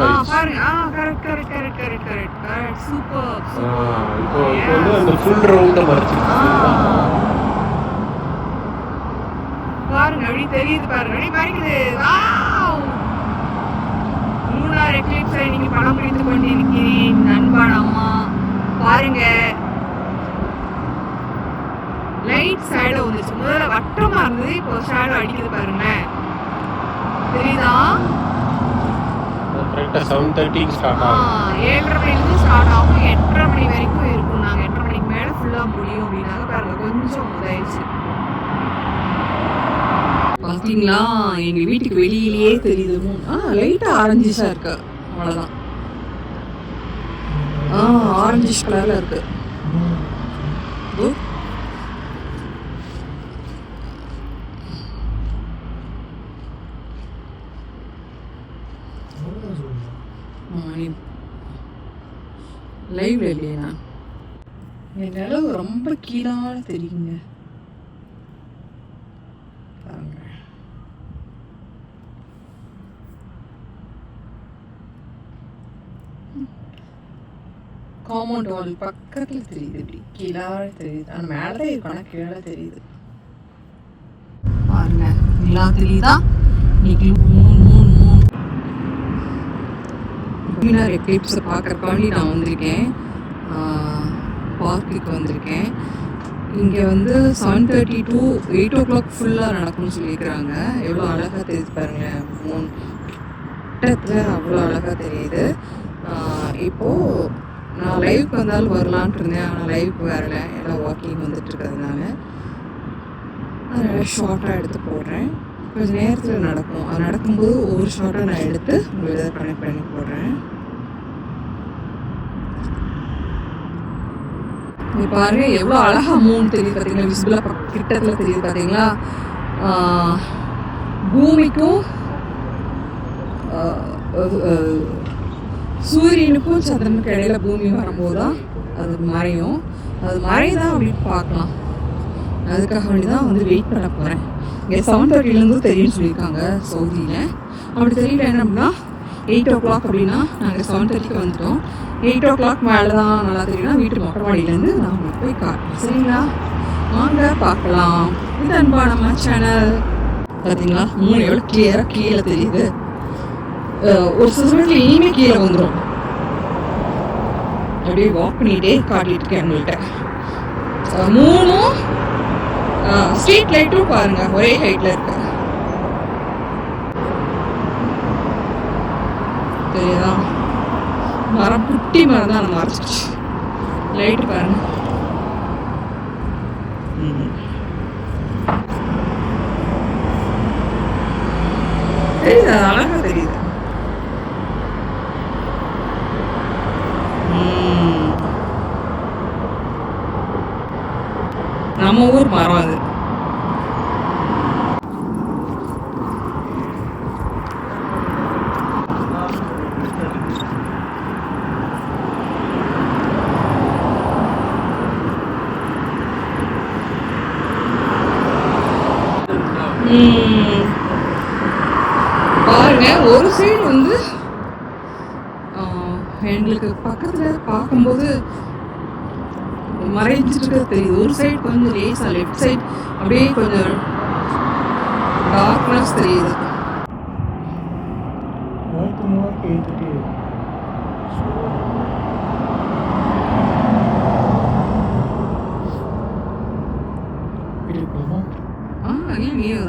ஆயிடுச்சு பாருங்க பாருங்க அப்படி தெரியுது பாருங்க. அப்படி வாவ்! மூணார் எக்லிப்ஸை நீங்க படம் பிடித்து கொண்டிருக்கிறேன் நண்பான அம்மா. பாருங்க. லைட் ஷேடோ வந்துச்சு முதல்ல வட்டமா இருந்தது இப்போ ஷேடோ அடிக்குது பாருங்களேன். தெரியுதா? கரெக்டாக செவன் தேர்ட்டிக்கு ஸ்டார்ட் ஆ, ஆகும் ஏழரை மணிலேருந்து ஸ்டார்ட் ஆகும். எட்டரை மணி வரைக்கும் இருக்கும் நாங்கள் எட்டரை மணிக்கு மேலே ஃபுல்லாக முடியும் அப்படின்னாங்க. பாருங்க கொஞ்சம் இதாயிடுச்சு பார்த்தீங்களா எங்கள் வீட்டுக்கு வெளியிலேயே தெரியுது. ஆ லைட்டாக ஆரஞ்சிஷாக இருக்கு. அவ்வளோதான் ஆ ஆரஞ்சிஷ் கலரில் இருக்கு இதோ. லைவ்ல இல்லையா? என் நிலவு ரொம்ப கீழால தெரியுங்க. பாருங்க. காம்பவுண்ட் வால் பக்கத்துல தெரியுது இப்படி. கீழால தெரியுது. ஆனா மேல ஆனா கீழே தெரியுது. பாருங்க. நிலா தெரியுதா? இன்னைக்கு மூணு மூணு மூணு லூமினார் எக்லிப்ஸை பார்க்குறக்காண்டி நான் வந்திருக்கேன். பார்க்குக்கு வந்திருக்கேன். இங்கே வந்து seven thirty to eight o'clock ஃபுல்லாக நடக்கும்னு சொல்லியிருக்கிறாங்க. எவ்வளோ அழகாக தெரியுது பாருங்களேன் மூணு கிட்டத்தில் அவ்வளோ அழகாக தெரியுது. இப்போது நான் லைவுக்கு வந்தாலும் வரலான்ட்டு இருந்தேன். ஆனால் லைவுக்கு வரல. எல்லாம் வாக்கிங் வந்துட்டு இருக்கிறதுனால. அதனால் ஷார்ட்டாக எடுத்து போடுறேன். கொஞ்சம் நேரத்தில் நடக்கும். அது நடக்கும்போது ஒவ்வொரு ஷார்ட்டாக நான் எடுத்து உங்களுக்கு இதை கனெக்ட் பண்ணி போடுறேன். இங்க பாருங்க எவ்வளோ அழகா மூணு தெரியுது பார்த்தீங்களா விசிபிளாக கிட்டத்தில் தெரியுது பார்த்தீங்களா பூமிக்கும் சூரியனுக்கும் சந்திரனுக்கும் இடையில பூமி வரும்போது தான் அது மறையும். அது மறையுதான் அப்படின்னு பார்க்கலாம். அதுக்காக வேண்டி தான் வந்து வெயிட் பண்ண போகிறேன் இங்கே செவன் தேர்ட்டிலேருந்து தெரியும்னு சொல்லியிருக்காங்க சவுதியில். அப்படி தெரியல என்ன அப்படின்னா எயிட் ஓ கிளாக் அப்படின்னா நாங்கள் செவன் தேர்ட்டிக்கு வந்துட்டோம். எயிட் ஓ கிளாக் மேலே தான் நல்லா தெரியும்னா வீட்டு மொட்டை மாடியிலேருந்து நான் உங்களுக்கு போய் காட்டுறேன் சரிங்களா? வாங்க பார்க்கலாம். இது அன்பா நம்ம சேனல் பார்த்தீங்களா மூணு எவ்வளோ கிளியராக கீழே தெரியுது. ஒரு சில சமயத்தில் இனிமே கீழே வந்துடும் அப்படியே வாக் பண்ணிகிட்டே காட்டிட்டு இருக்கேன் உங்கள்கிட்ட மூணும் ஸ்ட்ரீட் லைட்டும் பாருங்க ஒரே ஹைட்ல இருக்கு. தெரியுதா? மரம் குட்டி மரம் தான் மறைச்சிச்சு லைட் பாருங்க. தெரியுது? அழகா தெரியுது. நம்ம ஊர் மரம் அது ம். பாருங்க ஒரு சைடு வந்து ஆ, எங்களுக்கு பக்கத்தில் பார்க்கும்போது மறைஞ்சிட்டு தெரியுது. ஒரு சைடு கொஞ்சம் லேசா லெஃப்ட் சைடு அப்படியே கொஞ்சம் டார்க்னஸ் தெரியுது.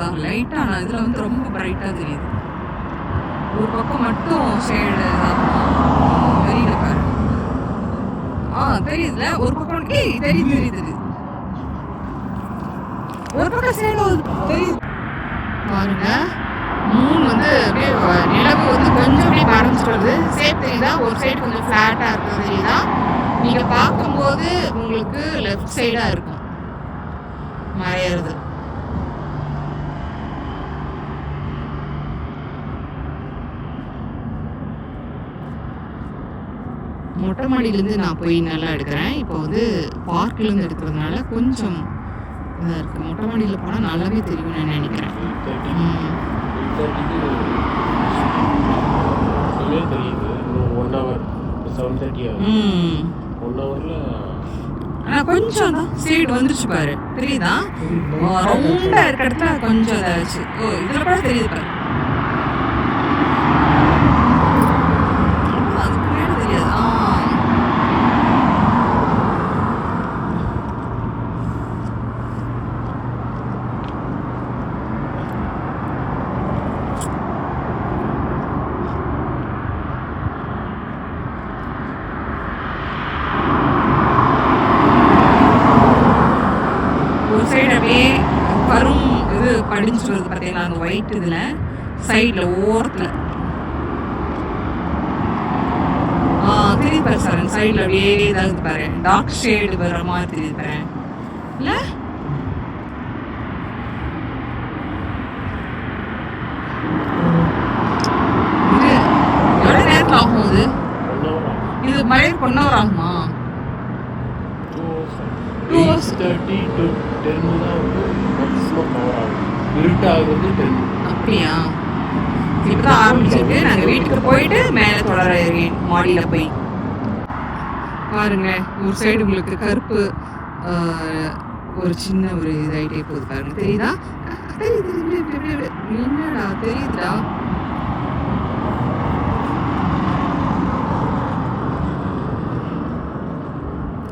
தான். லைட்டாக ஆனால் இதில் வந்து ரொம்ப பிரைட்டாக தெரியுது. ஒரு பக்கம் மட்டும் ஷேடு தெரியல பாரு ஆ தெரியுதுல? ஒரு பக்கம் ஏய் தெரியுது தெரியுது. ஒரு பக்கம் ஷேடு தெரியுது. பாருங்க. மூணு வந்து அப்படியே நிலவு வந்து கொஞ்சம் அப்படியே மறைஞ்சிட்டு வருது சேப் தெரியுதா? ஒரு சைடு கொஞ்சம் ஃப்ளாட்டாக இருக்கிறது தெரியுதா? நீங்கள் பார்க்கும்போது உங்களுக்கு லெஃப்ட் சைடாக இருக்கும். மறையிறது. மொட்டை மாடியிலேருந்து நான் போய் நல்லா எடுக்கிறேன். இப்போ வந்து பார்க்லேருந்து எடுக்கிறதுனால கொஞ்சம் இதாக இருக்குது மொட்டை மாடியில் போனால் நல்லாவே தெரியும் நான் நினைக்கிறேன். ஆனால் கொஞ்சம் தான் சைடு வந்துருச்சு பாரு. தெரியுதா? ரவுண்டாக இருக்க இடத்துல கொஞ்சம் இதாச்சு. ஓ இதில் கூட தெரியுது பாரு ஆமா, அதுக்கு மேல தெரியாது ஆ ஒரு சைடு அப்படியே கரும் இது படிஞ்சு வருது பார்த்தீங்களா அந்த ஒயிட் இதில். சைடில் ஓரத்தில். ஆ தெரியுது பாரு சார் சைடில் அப்படியே இதாகுது பாரு. டார்க் ஷேடு வர மாதிரி தெரியுது பாரு. இல்லை? இது இது? ஒன் ஹவர் ஆகும்? Hour two. Hours thirty to ten தான் வந்து மேக்ஸிமம் கவர் ஆகும். இருட்டாகுது தெரியும் அப்படியா? இப்பதான் ஆரம்பிச்சிருக்கு. நாங்க வீட்டுக்கு போயிட்டு மேல தொடர மாடியில போய் பாருங்க ஒரு சைடு உங்களுக்கு கருப்பு ஒரு சின்ன ஒரு இதாயிட்டே போகுது பாருங்க. தெரியுதா? தெரியுது. என்னடா தெரியுதுடா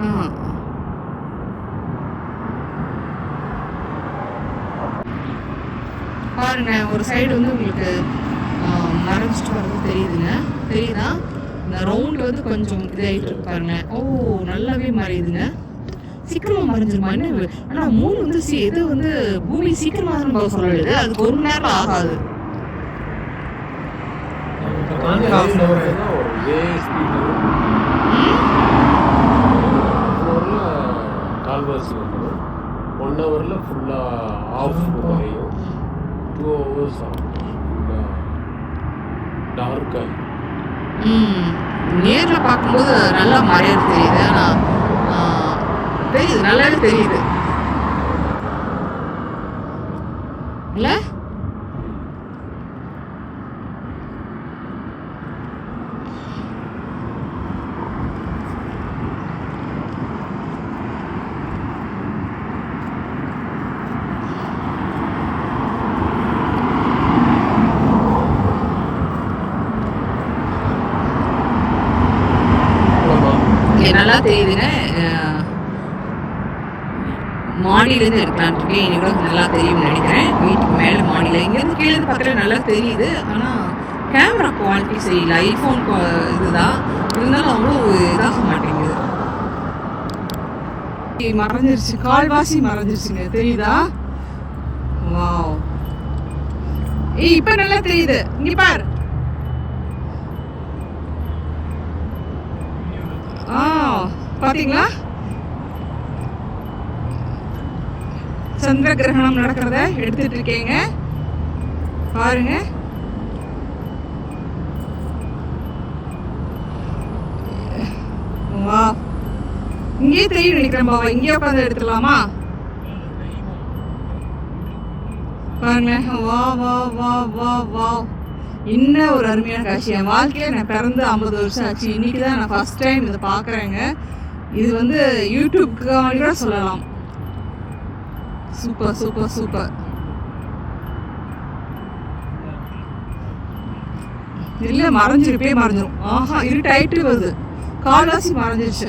ஆ பாருங்க ஒரு சைடு வந்து உங்களுக்கு ஆஹ், மறைச்சிட்டு வர்றது தெரியுதுங்க. தெரியுதா? இந்த ரவுண்ட் வந்து கொஞ்சம் இதாயிட்டு இருக்கு பாருங்க ஓ நல்லாவே மறையுதுங்க. சீக்கிரமா மறைஞ்சிருமா? என்ன இது? ஆனா மூணு வந்து சி இது வந்து பூமி சீக்கிரமா தான் நம்ம சொல்லுது அதுக்கு ஒரு மணி நேரம் ஆகாது. ஒன் ஹவரில் ஃபுல்லாக ஆஃப் குறையும் டூ ஹவர்ஸ் டார்க்காக ம். பார்க்கும்போது நல்லா மறையறது தெரியுது. ஆனால் தெரியுது. நல்லாவே தெரியுது. இல்லை? நல்லா தெரியுதுங்க. அஹ், மாடியிலேருந்து எடுக்கலான்ட்டு இருக்கேன். கூட நல்லா தெரியும்னு நினைக்கிறேன். வீட்டுக்கு மேலே மாடியில் இங்கேருந்து கீழே இருந்து பார்த்தாலே நல்லா தெரியுது. ஆனால் கேமரா குவாலிட்டி சரியில்லை. ஐஃபோன் இதுதான். இருந்தாலும் அவ்வளோ இதாக மாட்டேங்குது. மறைஞ்சிருச்சு கால்வாசி மறைஞ்சிருச்சுங்க தெரியுதா? வாவ். ஏய் இப்போ நல்லா தெரியுது. இங்க பாரு ஆ பாத்தீங்களா? சந்திர கிரகணம் நடக்கிறத எடுத்துட்டு இருக்கீங்க. பாருங்க. வா. இங்கேயே தெரியும் நினைக்கிறேன் பாவா. இங்கேயே உட்காந்து எடுத்துடலாமா பாருங்க. வா வா வா வா வா. இன்ன ஒரு அருமையான காட்சி. என் வாழ்க்கையில நான் பிறந்து ஐம்பது வருஷம் ஆச்சு. இன்னைக்கு தான் நான் ஃபர்ஸ்ட் டைம் இதை பார்க்குறேங்க. இது வந்து யூடியூப்க்கு கூட சொல்லலாம். Super super super. இல்லை மறைஞ்சிருப்பே மறைஞ்சிரும். ஆஹா இருட்டாயிட்டு வருது கால்வாசி மறைஞ்சிருச்சு.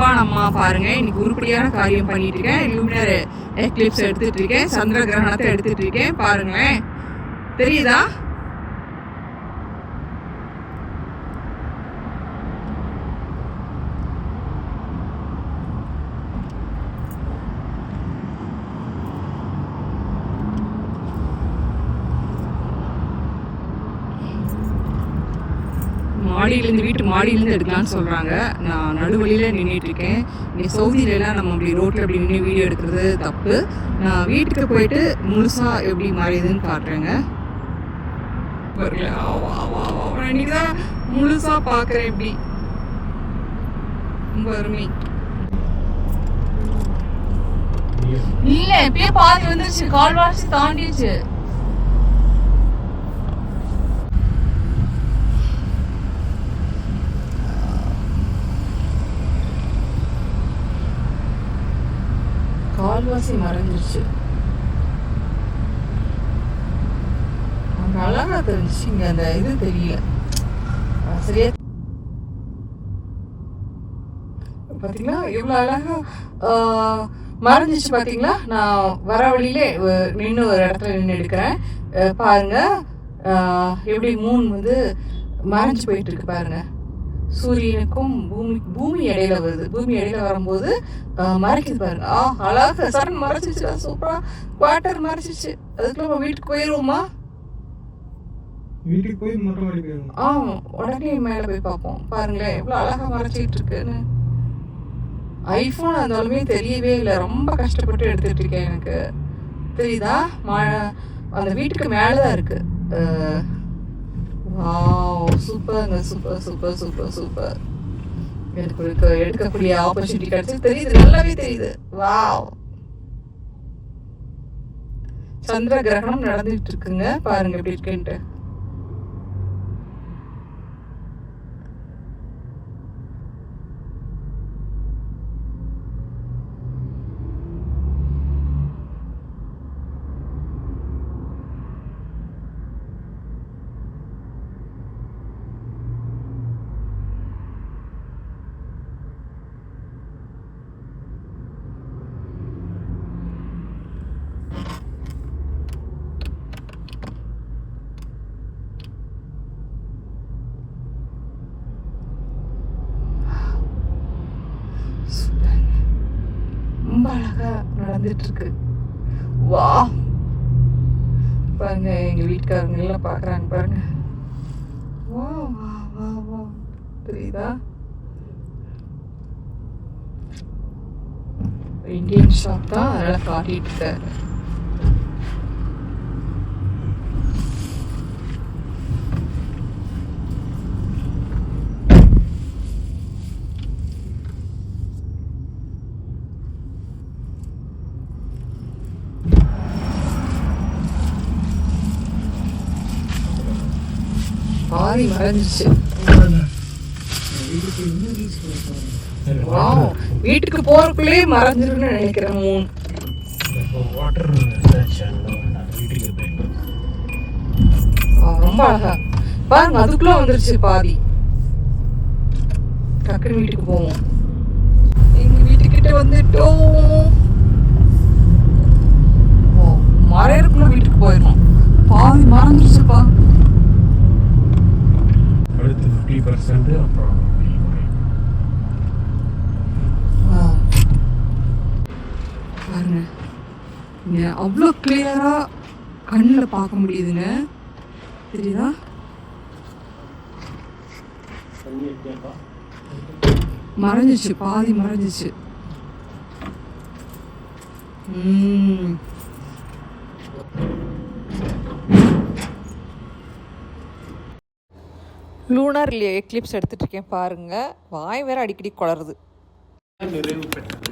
அன்பான அம்மா பாருங்க. இன்னைக்கு உருப்படியான காரியம் பண்ணிட்டு இருக்கேன் லூமினர் எக்லிப்ஸ் எடுத்துட்டு இருக்கேன் சந்திர கிரகணத்தை எடுத்துட்டு இருக்கேன் பாருங்களேன். தெரியுதா? மாடியிலேருந்து வீட்டு மாடியிலேருந்து எடுக்கலாம்னு சொல்கிறாங்க நான் நடுவழியில் நின்றுட்டு இருக்கேன் இங்கே சவுதியிலலாம் நம்ம அப்படி ரோட்டில் அப்படி நின்று வீடியோ எடுக்கிறது தப்பு. நான் வீட்டுக்கு போயிட்டு முழுசாக எப்படி மாறியதுன்னு காட்டுறேங்க. இன்னைக்கு தான் முழுசா பார்க்குறேன் எப்படி ரொம்ப அருமை இல்ல இப்பயே பாதி வந்துருச்சு. கால்வாசி தாண்டிடுச்சு. கால்வாசி மறைஞ்சிருச்சு. அங்க அழகா தெரிஞ்சுச்சு. இங்க அந்த இது தெரியல. சரியா பாத்தீங்களா? இவ்வளவு அழகா ஆஹ், மறைஞ்சிச்சு பாத்தீங்களா? நான் வர வழியிலே நின்று ஒரு இடத்துல நின்று எடுக்கிறேன். பாருங்க. ஆஹ், எப்படி மூன் வந்து மறைஞ்சு போயிட்டு இருக்கு பாருங்க. சூரியனுக்கும் பூமி பூமி இடையில வருது. பூமி இடையில வரும்போது மறைக்குது பாருங்க. ஆ அழகா சரண் மறைச்சிச்சு சூப்பரா குவார்டர் மறைச்சிச்சு அதுக்குள்ள நம்ம வீட்டுக்கு போயிருவோமா? வீட்டுக்கு போய் மொட்டை மாடி போயிருவோம். உடனே மேலே போய் பார்ப்போம். பாருங்களேன் எவ்வளோ அழகா மறைச்சிட்டு இருக்குன்னு. ஐஃபோன் இருந்தாலுமே தெரியவே இல்லை. ரொம்ப கஷ்டப்பட்டு எடுத்துட்டு இருக்கேன் எனக்கு. தெரியுதா? மழை அந்த வீட்டுக்கு மேலே தான் இருக்கு சூப்பருங்க சூப்பர் சூப்பர் சூப்பர் சூப்பர் எனக்கு எடுக்க எடுக்கக்கூடிய ஆப்பர்ச்சுனிட்டி கிடைச்சது. தெரியுது நல்லாவே தெரியுது. வாவ் சந்திர கிரகணம் நடந்துட்டு இருக்குங்க. பாருங்க எப்படி இருக்குன்ட்டு சூப்பர். ரொம்ப அழகா இருக்கு வா. பாருங்க எங்க வீட்டுக்காரங்க எல்லாம் பாக்குறாங்க பாருங்க. வா வா வா வா. தெரியுதா இந்தியன் ஷாப் தான் அதெல்லாம் காட்டிட்டு இருக்காரு. பாதி மறைஞ்சிச்சு வீட்டுக்கு வீட்டுக்கு போறதுக்குள்ளே மறைஞ்சிருன்னு நினைக்கிறேன் மூணு ரொம்ப அழகா. பாருங்க அதுக்குள்ள வந்துருச்சு பாதி. டக்குனு வீட்டுக்கு போவோம். எங்க வீட்டுக்கிட்ட வந்துட்டோம் ஓ வீட்டுக்கு போயிடும் பாதி மறந்துருச்சுப்பா அடுத்து ஃபிஃப்டி பர்சன்ட் அப்புறம் ஆ. பாருங்க இங்க அவ்வளோ கிளியராக கண்ணில் பார்க்க முடியுதுங்க தெரியுதா மறைஞ்சிச்சு பாதி மறைஞ்சிச்சு ம். லூனார் எக்லிப்ஸ் எடுத்துகிட்ருக்கேன் இருக்கேன் வாய் வேற அடிக்கடி குளருது. நிறைவு பெற்றது